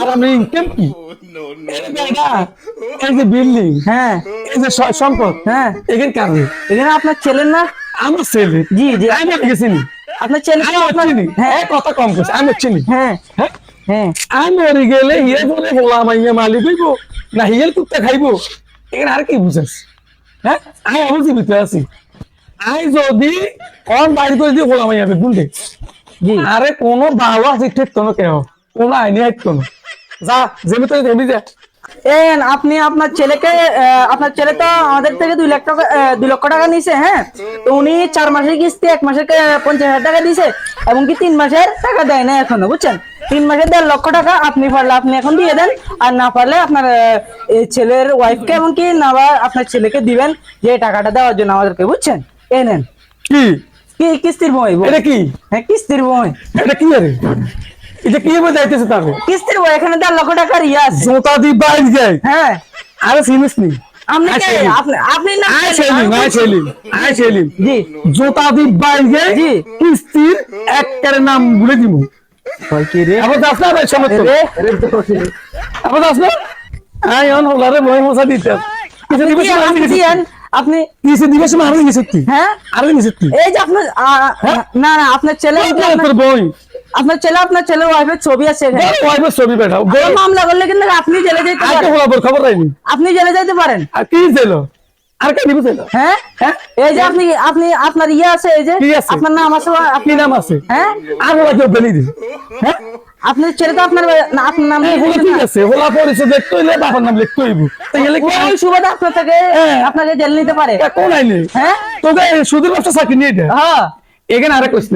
আর আমি ইনকাম কি? এই যে এটা, এই যে বিল্ডিং হ্যাঁ এই যে সম্পদ হ্যাঁ এখানে কারণে। এখানে আপনার ছেলের না? আমার ছেলে? জি জি। আমি আর গেছি নি আপনার ছেলে আমি চিনি। হ্যাঁ। কথা কম করছে আমি চিনি। হ্যাঁ। হ্যাঁ? হ্যাঁ। আমি মরে গেলে ইয়ে বলে বললাম ইয়ে মালিক হইব না হিয়েল কুত্তা খাইব। এখানে আর কি বুঝাস? হ্যাঁ? আমি জীবিত আছি। আই যদি কোন বাড়ি করে দিয়ে বললাম ইয়াবে গুন্ডে আরে কোনো ভালো আছে ঠিক তো না কেউ কোনো আইনি হাইত কোনো যা যেমি তো যেমি যা। এন আপনি আপনার ছেলেকে আপনার ছেলে তো আমাদের থেকে দুই লাখ টাকা দুই লক্ষ টাকা নিছে হ্যাঁ? তো উনি চার মাসের কিস্তি এক মাসের পঞ্চাশ হাজার টাকা দিছে এবং কি তিন মাসের টাকা দেয় না এখনও বুঝছেন? তিন মাসের দেড় লক্ষ টাকা আপনি পারলে আপনি এখন দিয়ে দেন আর না পারলে আপনার ছেলের ওয়াইফকে এবং কি না বা আপনার ছেলেকে দিবেন যে টাকাটা দেওয়ার জন্য আমাদেরকে বুঝছেন? এ নেন। কি? কি কিস্তির বই। এটা কি? হ্যাঁ কিস্তির বই। এটা কি আরে? এটা কি হবে যাইতেছে তাহলে কিস্তির বই এখানে দেড় লক্ষ টাকার ইয়ে আছে। জোতা যায়। হ্যাঁ। আরে নি। আপনি কে? আপনি আপনি না সেলিম সেলিম আয় সেলিম জি। জোতা যায় জি। কিস্তির এক নাম ভুলে দিব। ভাই কি রে? আবার দাস না ভাই সমর্থন রে আবার দাস না? আই অন হলারে মই মশা দিতে কিছু দিবস আপনি কিছু দিবস মারবে হ্যাঁ। আর এই যে আপনার আ, না না আপনার ছেলে তোর বই। আপনার ছেলে আপনার ছেলের ওয়াইফের ছবি আছে ওয়াইফের ছবি বই মামলা করলে কিন্তু আপনি জেলে যেতে পারেন। খবর রাইনি আপনি জেলে যেতে পারেন। আর কি ছিল আর কে দিবস ছিল হ্যাঁ? হ্যাঁ? এই যে আপনি আপনি আপনার ইয়ে আছে এই যে আপনার নাম আছে আপনি নাম আছে? হ্যাঁ? আর হলা কেউ বেলি দি হ্যাঁ? আপনার ছেলে তো আপনার আপনার নাম ঠিক আছে হলা পরিচয় দেখতে হইলে বাবার নাম লিখতে হইব। তাই গেলে কি ওই সুবাদে আপনার থেকে হ্যাঁ। আপনাকে জেল নিতে পারে। কোন আইনে? হ্যাঁ? তোকে সুদের ব্যবসা চাকরি নিয়ে দে হ্যাঁ। এখানে আরে কইস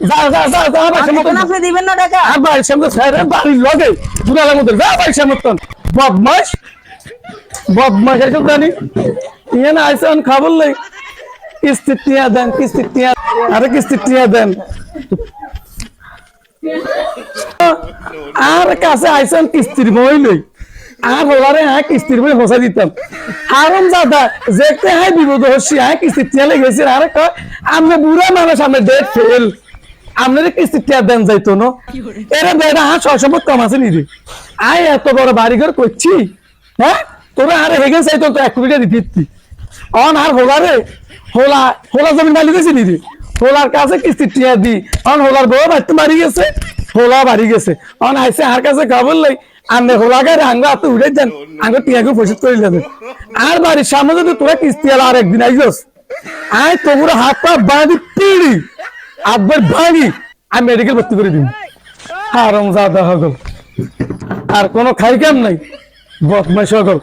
ভাই আপনি দিবেন না টাকা? আর ভাই সামনে ছাইরে বাড়ির লগে। দুলালের মধ্যে যা ভাই সমর্থন। বদমাস বদমাস এসব জানি। ইয়ে না আইসন খাবার লাই। কিস্তি টিয়া দেন কিস্তি টিয়া। আরে কিস্তি টিয়া দেন। আর কাছে আইসন কিস্তির বই লই। আর হলারে হ্যাঁ কিস্তির বই হোসা দিতাম। আরাম দাদা যেতে হ্যাঁ বিপদ হচ্ছি হ্যাঁ কিস্তির টিয়া লেগেছে আরে কয় আমরা বুড়া মানুষ আমরা ডেট ফেল আপনাদের কিস্তি টিয়া দেন যাইতো না? এরা বেড়া ছয় সম্পদ কম আছে নিদি। আয় এত বড় বাড়ি ঘর করছি হ্যাঁ? তোরা আরে হেগে চাইতো তো এক কোটি টাকা দিতি অন আর হোলা রে হোলা হোলা জমি মালিক আছে নিদি। হোলার কাছে কিস্তি টিয়া দি? অন হোলার বউ বাড়িতে মারি গেছে হোলা বাড়ি গেছে। অন আইসে আর কাছে খবর লই আনে হোলা গায়ে আঙ্গ হাতে উঠে যান আঙ্গ টিয়াকে পরিশোধ করে যাবে আর বাড়ির সামনে যদি তোরা কিস্তি আর একদিন আইসস আয় তোমরা হাত পা বাঁধি পিড়ি। আব্বার ভাঙি আমি মেডিকেল ভর্তি করে দিব হারম জাদা হগল। আর কোনো খাই কাম নাই। বদমাইশ হগল।